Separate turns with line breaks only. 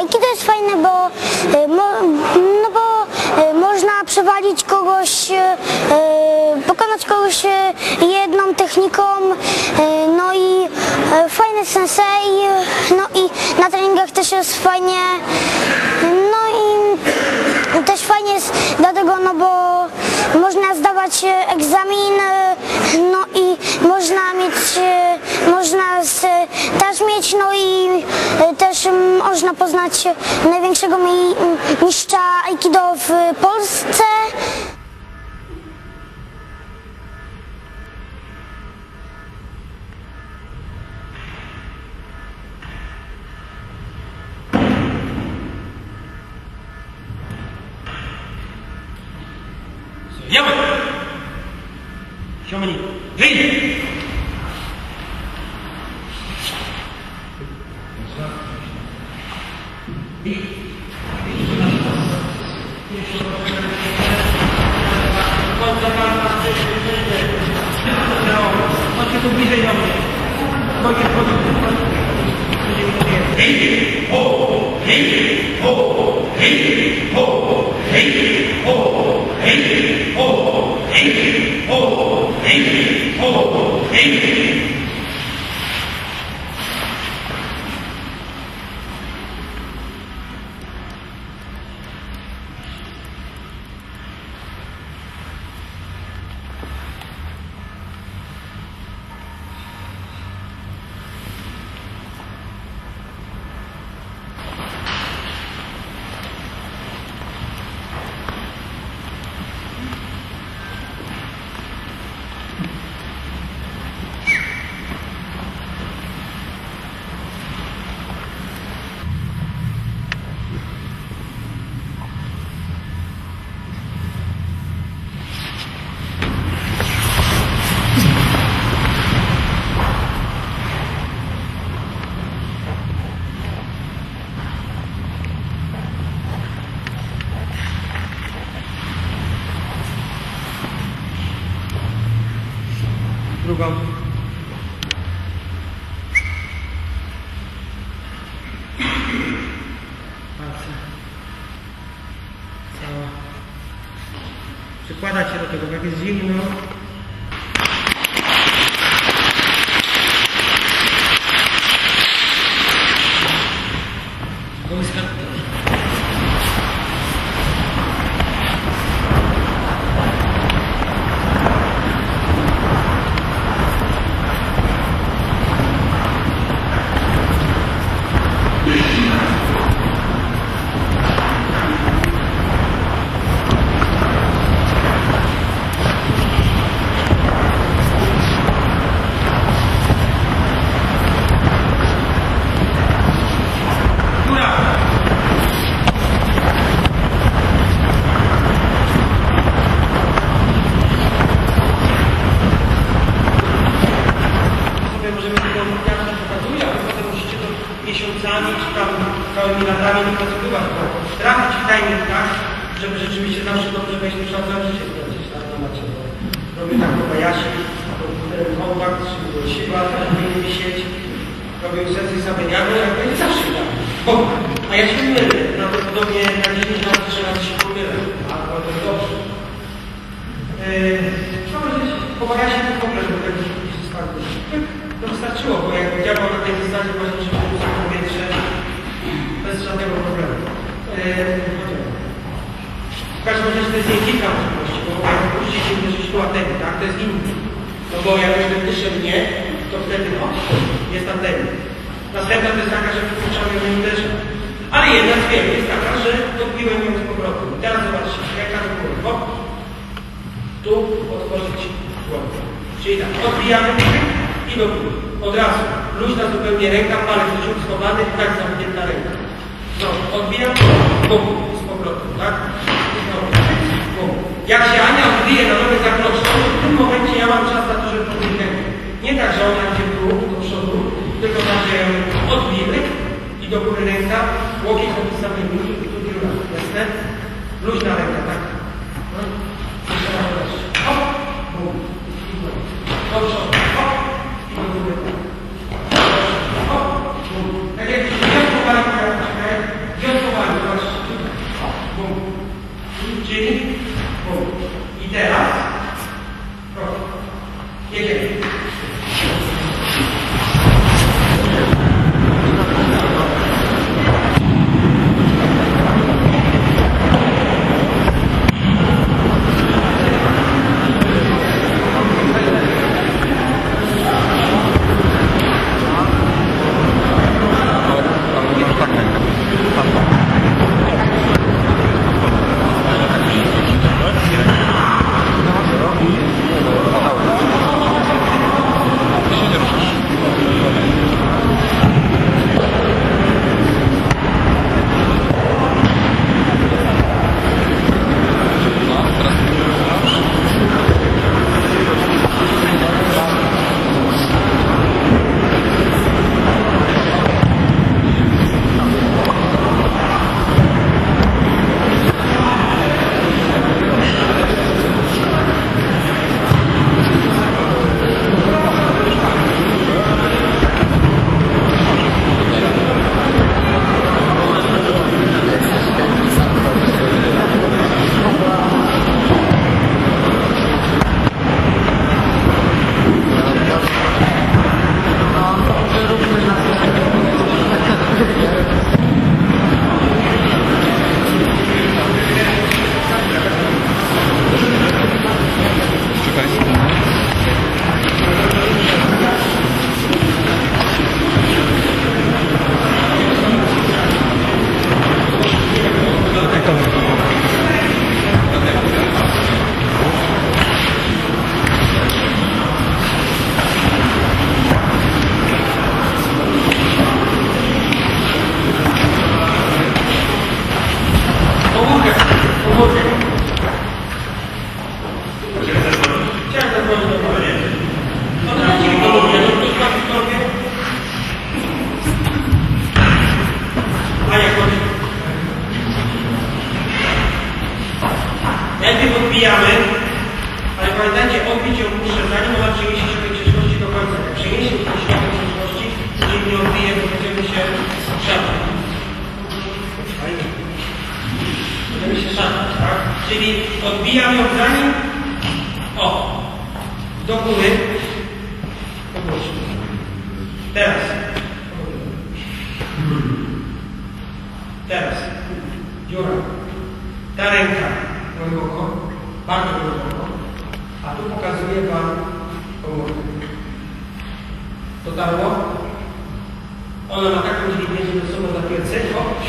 Aikido jest fajne, bo, e, no bo e, można przewalić kogoś, e, pokonać kogoś jedną techniką, no i fajny sensei, no i na treningach też jest fajnie, no i też fajnie jest dlatego, no bo można zdawać egzamin, no i można mieć, można też mieć, no i można poznać największego mi- mistrza Aikido w Polsce.
Yammer! Show me. Hey! Hey, ho, hey, ho, hey, ho, hey. Drugą. Palce. Cała. Przykładać się do tego, bo jak jest zimno. Kołyska. Góra! sobie możemy tylko jak to pokazuje, ale potem musicie to miesiącami czy tam całymi latami wypracowywać, bo trafić w timing tak, żeby rzeczywiście zawsze dobrze wejść do szafy, życie sprawdzić tak na macie. Robię tak komputerem kontakt, siła, żeby nie wisieć. Robię sesję zamieniamy, jak będzie zawsze tak. O, a ja się mylę, prawdopodobnie na 10 lat trzy razy się pomylę, ale to dobrze. Yy, Trzeba powiedzieć, po Bajasie to w ogóle, nie się spadło. To wystarczyło, bo jak działał na tej zasadzie właśnie, powietrze bez żadnego problemu. Yy, w każdym razie to jest kilka możliwości, bo pójdziecie się uderzyć tu anteny, tak? To jest inny. No bo jak już wyższe mnie, to wtedy no, jest antena. Następna to jest taka, że wypuszczamy ją uderzę. Ale jedna z wielu jest taka, że odbiłem ją z powrotem. Teraz zobaczcie, jaka góry. Hop. Tu otworzyć dłoń. Czyli tak, odbijamy i do góry. Od razu. Luźna zupełnie ręka, palec ciut schowany tak zamknięta ręka. Odbijam, bum, z powrotem, tak? Jak się Ania odbije na nogę zakroczną, to w tym momencie ja mam czas na to, żeby podnieść. Nie tak, że ona idzie dół, do przodu, tylko tak, że odbijemy i do góry ręka, łokieć samej nóżki i tu. Jasne? Luźna ręka, Czyli odbijam ją za nim. O! Do góry. Podnoszę. Teraz. Teraz. Dziura. Ta ręka głęboko, bardzo głęboko, a tu pokazuję Wam komórkę. Dotarło? Ona ma taką dźwignię, że to są na